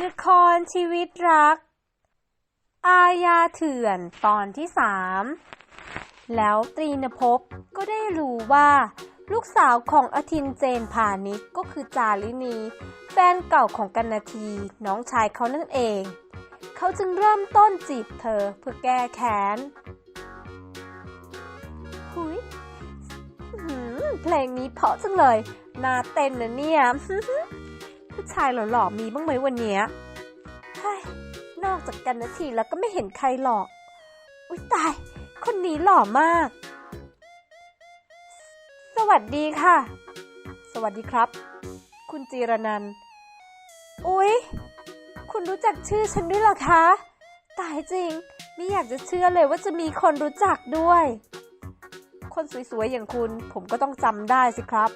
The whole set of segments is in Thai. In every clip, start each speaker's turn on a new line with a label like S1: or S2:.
S1: ละครชีวิตรัก อาญาเถื่อนตอนที่สามแล้วตรีนภพก็ได้รู้ว่า ลูกสาวของอทินเจนพาณิชก็คือจารินี แฟนเก่าของกันนาทีน้องชายเขานั่นเอง เขาจึงเริ่มต้นจีบเธอเพื่อแก้แค้นหุยหือเพลงนี้เพาะจังเลย น่าเต้นนะเนี่ย ผู้ชายหล่อๆมีบ้างไหมวันเนี้ยเฮ้ยนอกจากกันนาทีแล้วก็ไม่เห็นใครหรอก อุ้ยตาย คนนี้หล่อมาก สวัสดีค่ะ สวัสดีครับ คุณจีรนันอุ๊ย คุณรู้จักชื่อฉันด้วยเหรอคะ ตายจริง ไม่อยากจะเชื่อเลยว่าจะมีคนรู้จักด้วย คนสวยๆอย่างคุณผมก็ต้องจำได้สิครับ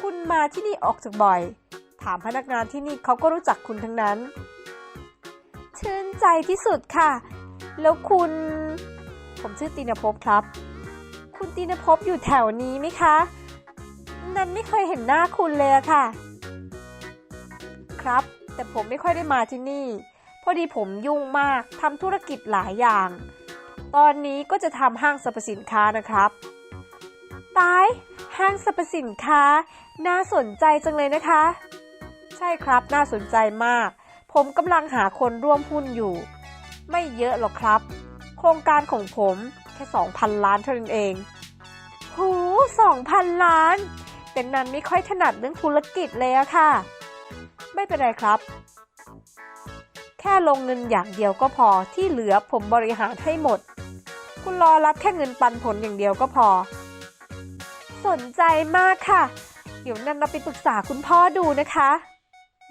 S1: คุณมาที่นี่ออกจากบ่อย ถามพนักงานที่นี่เขาก็รู้จักคุณทั้งนั้น ชื่นใจที่สุดค่ะ แล้วคุณ ผมชื่อตีนภพครับ คุณตีนภพอยู่แถวนี้ไหมคะ นันไม่เคยเห็นหน้าคุณเลยค่ะ ครับ แต่ผมไม่ค่อยได้มาที่นี่ พอดีผมยุ่งมากทำธุรกิจหลายอย่าง ตอนนี้ก็จะทำห้างสรรพสินค้านะครับ ตายห้างสรรพสินค้า น่าสนใจจังเลยนะคะ ช่ครับ น่าสนใจมาก ผมกำลังหาคนร่วมหุ้นอยู่ ไม่เยอะหรอกครับ โครงการของผมแค่2,000ล้านเท่านั้นเอง หู2,000ล้าน แต่นันไม่ค่อยถนัดเรื่องธุรกิจเลยอะค่ะ ไม่เป็นไรครับ แค่ลงเงินอย่างเดียวก็พอที่เหลือผมบริหารให้หมด คุณรอรับแค่เงินปันผลอย่างเดียวก็พอ สนใจมากค่ะ เดี๋ยวนันเราไปปรึกษาคุณพ่อดูนะคะ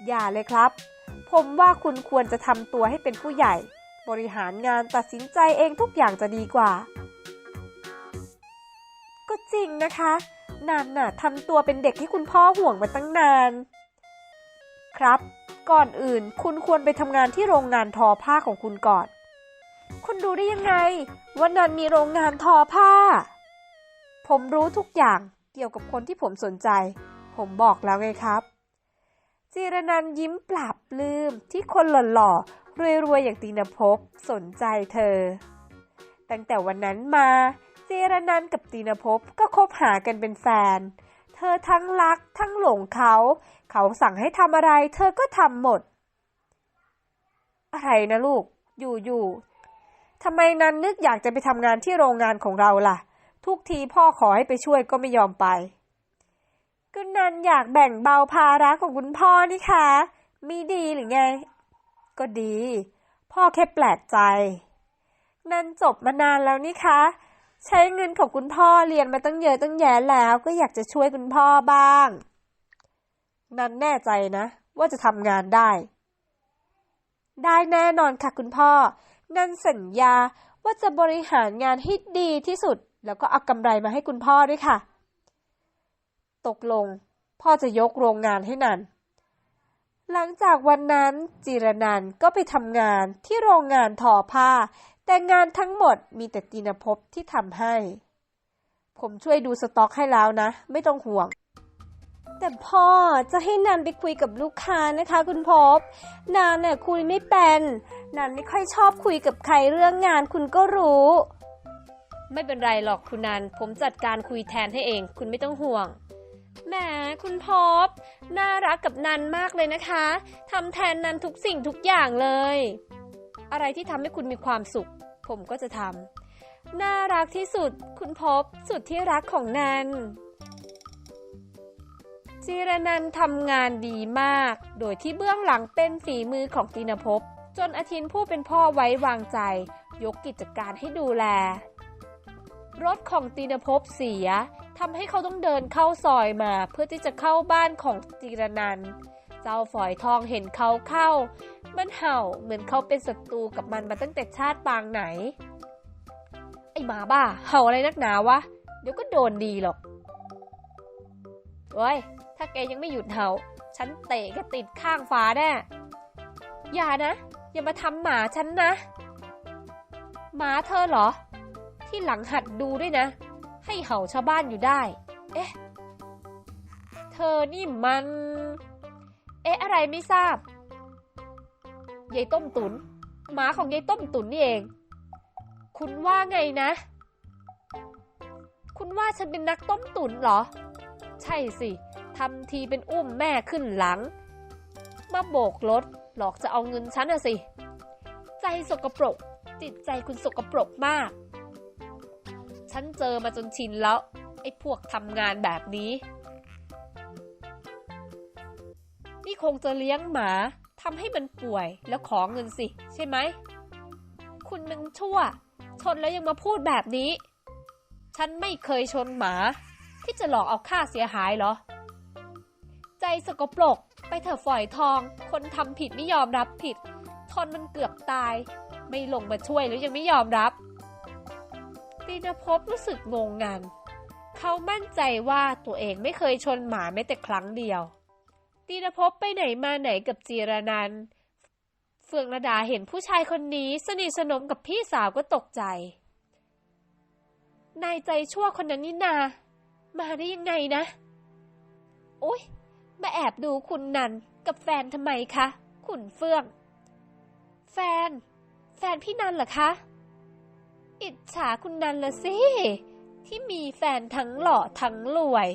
S1: อย่าเลยครับ ผมว่าคุณควรจะทำตัวให้เป็นผู้ใหญ่ บริหารงานตัดสินใจเองทุกอย่างจะดีกว่า ก็จริงนะคะนันน่ะทำตัวเป็นเด็กให้คุณพ่อห่วงมาตั้งนาน ครับ ก่อนอื่นคุณควรไปทำงานที่โรงงานทอผ้าของคุณก่อน คุณรู้ได้ยังไงว่านันมีโรงงานทอผ้า ผมรู้ทุกอย่างเกี่ยวกับคนที่ผมสนใจ ผมบอกแล้วไงครับ จีรนันยิ้มปราบปลื้มที่คนหล่อๆรวยๆอย่างตีนภพสนใจเธอ ตั้งแต่วันนั้นมาจีรนันกับตีนภพก็คบหากันเป็นแฟน เธอทั้งรักทั้งหลงเขา เขาสั่งให้ทำอะไร เธอก็ทำหมด อะไรนะลูก อยู่ๆทำไมนันนึกอยากจะไปทำงานที่โรงงานของเราล่ะ ทุกทีพ่อขอให้ไปช่วยก็ไม่ยอมไป ก็นันอยากแบ่งเบาภาระของคุณพ่อนี่คะมีดีหรือไง ก็ดี พ่อแค่แปลกใจ นันจบมานานแล้วนี่คะ ใช้เงินของคุณพ่อเรียนมาตั้งเยอะตั้งแยะแล้วก็อยากจะช่วยคุณพ่อบ้าง นันแน่ใจนะ ว่าจะทำงานได้ ได้แน่นอนค่ะคุณพ่อ นันสัญญาว่าจะบริหารงานให้ดีที่สุด แล้วก็เอากำไรมาให้คุณพ่อด้วยค่ะ ตกลง พ่อจะยกโรงงานให้นัน หลังจากวันนั้นจิรนันก็ไปทำงานที่โรงงานทอผ้า แต่งานทั้งหมดมีแต่ตีนภพที่ทำให้ ผมช่วยดูสต็อกให้แล้วนะ ไม่ต้องห่วงแต่พ่อจะให้นันไปคุยกับลูกค้านะคะ คุณพบนันเนี่ยคุยไม่เป็นนันไม่ค่อยชอบคุยกับใครเรื่องงานคุณก็รู้ ไม่เป็นไรหรอกคุณนันผมจัดการคุยแทนให้เอง คุณไม่ต้องห่วง แหมคุณพบ น่ารักกับนันมากเลยนะคะทำแทนนันทุกสิ่งทุกอย่างเลย อะไรที่ทำให้คุณมีความสุข ผมก็จะทำน่ารักที่สุด คุณพบสุดที่รักของนันจีรนันทำงานดีมาก โดยที่เบื้องหลังเป็นฝีมือของตีนภพจนอาทินผู้เป็นพ่อไว้วางใจ ยกกิจการให้ดูแล รถของตีนภพเสีย ทำให้เขาต้องเดินเข้าซอยมาเพื่อที่จะเข้าบ้านของจีรนัน เจ้าฝอยทองเห็นเขาเข้า มันเห่าเหมือนเขาเป็นศัตรูกับมันมาตั้งแต่ชาติปางไหน ไอหมาบ้า เห่าอะไรนักหนาวะ เดี๋ยวก็โดนดีหรอกเว้ย ถ้าแกยังไม่หยุดเห่า ฉันเตะแกติดข้างฟ้าแน่ อย่านะ อย่ามาทำหมาฉันนะ หมาเธอเหรอ ที่หลังหัดดูด้วยนะ ให้เห่าชาวบ้านอยู่ได้ เอ๊ะ เธอนี่มัน เอ๊ะ อะไรไม่ทราบ ยายต้มตุน หมาของยายต้มตุนนี่เอง คุณว่าไงนะ คุณว่าฉันเป็นนักต้มตุนเหรอ ใช่สิ ทำทีเป็นอุ้มแม่ขึ้นหลัง มาโบกรถหลอกจะเอาเงินฉันอะสิ ใจสกปรก จิตใจคุณสกปรกมาก ฉันเจอมาจนชินแล้ว ไอ้พวกทำงานแบบนี้ นี่คงจะเลี้ยงหมาทำให้มันป่วยแล้วขอเงินสิ ใช่ไหม คุณมันชั่ว ชนแล้วยังมาพูดแบบนี้ ฉันไม่เคยชนหมา ที่จะหลอกเอาค่าเสียหายเหรอ ใจสกปรกไปเถอะฝอยทอง คนทำผิดไม่ยอมรับผิดชนมันเกือบตาย ไม่ลงมาช่วยแล้วยังไม่ยอมรับ ตีนภพรู้สึกงงงัน เขามั่นใจว่าตัวเองไม่เคยชนหมาแม้แต่ครั้งเดียวตีนภพไปไหนมาไหนกับจีรนันเฟืองระดาเห็นผู้ชายคนนี้สนิทสนมกับพี่สาวก็ตกใจ นายใจชั่วคนนั้นนี่นา มาได้ยังไงนะ โอ๊ย มาแอบดูคุณนันกับแฟนทำไมคะขุนเฟื่อง แฟน แฟนพี่นันเหรอคะ อิจฉาคุณนันละสิ ที่มีแฟนทั้งหล่อทั้งรวย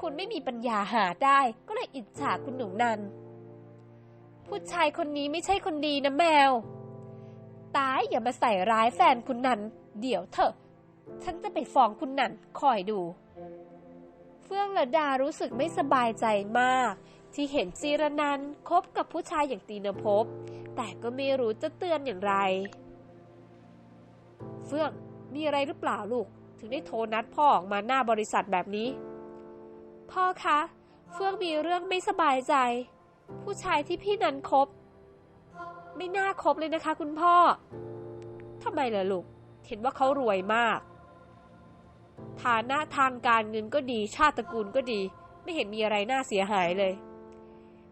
S1: คุณไม่มีปัญญาหาได้ ก็เลยอิจฉาคุณหนูนัน ผู้ชายคนนี้ไม่ใช่คนดีนะแมว ตายอย่ามาใส่ร้ายแฟนคุณนัน เดี๋ยวเถอะ ฉันจะไปฟ้องคุณนันคอยดู เฟื่องระดารู้สึกไม่สบายใจมาก ที่เห็นจีรนันคบกับผู้ชายอย่างตีนภพแต่ก็ไม่รู้จะเตือนอย่างไร ฟื่อง มีอะไรหรือเปล่าลูก ถึงได้โทรนัดพ่อออกมาหน้าบริษัทแบบนี้ พ่อคะ เฟื่องมีเรื่องไม่สบายใจ ผู้ชายที่พี่นันคบ ไม่น่าคบเลยนะคะ คุณพ่อทำไมล่ะลูก เห็นว่าเขารวยมาก ฐานะทางการเงินก็ดี ชาติตระกูลก็ดี ไม่เห็นมีอะไรน่าเสียหายเลย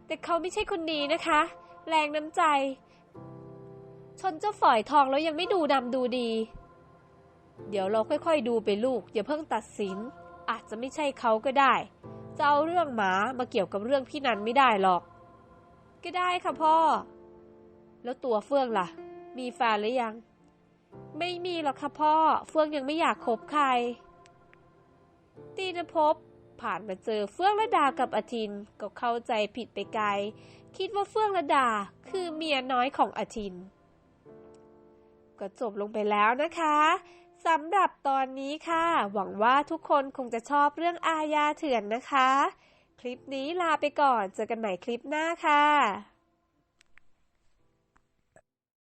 S1: แต่เขาไม่ใช่คนดีนะคะ แรงน้ำใจ ชนเจ้าฝอยทองแล้วยังไม่ดูดำดูดี เดี๋ยวเราค่อยๆดูไปลูก อย่าเพิ่งตัดสิน อาจจะไม่ใช่เขาก็ได้ จะเอาเรื่องหมามาเกี่ยวกับเรื่องพี่นันไม่ได้หรอก ก็ได้ค่ะพ่อ แล้วตัวเฟื่องล่ะ มีแฟนหรือยัง ไม่มีหรอกค่ะพ่อ เฟื่องยังไม่อยากคบใคร ตีนภพผ่านมาเจอเฟื่องระดากับอาทินก็เข้าใจผิดไปไกล คิดว่าเฟื่องระดาคือเมียน้อยของอาทิน ก็จบลงไปแล้วนะคะ สำหรับตอนนี้ค่ะ หวังว่าทุกคนคงจะชอบเรื่องอาญาเถื่อนนะคะ คลิปนี้ลาไปก่อน เจอกันใหม่คลิปหน้าค่ะ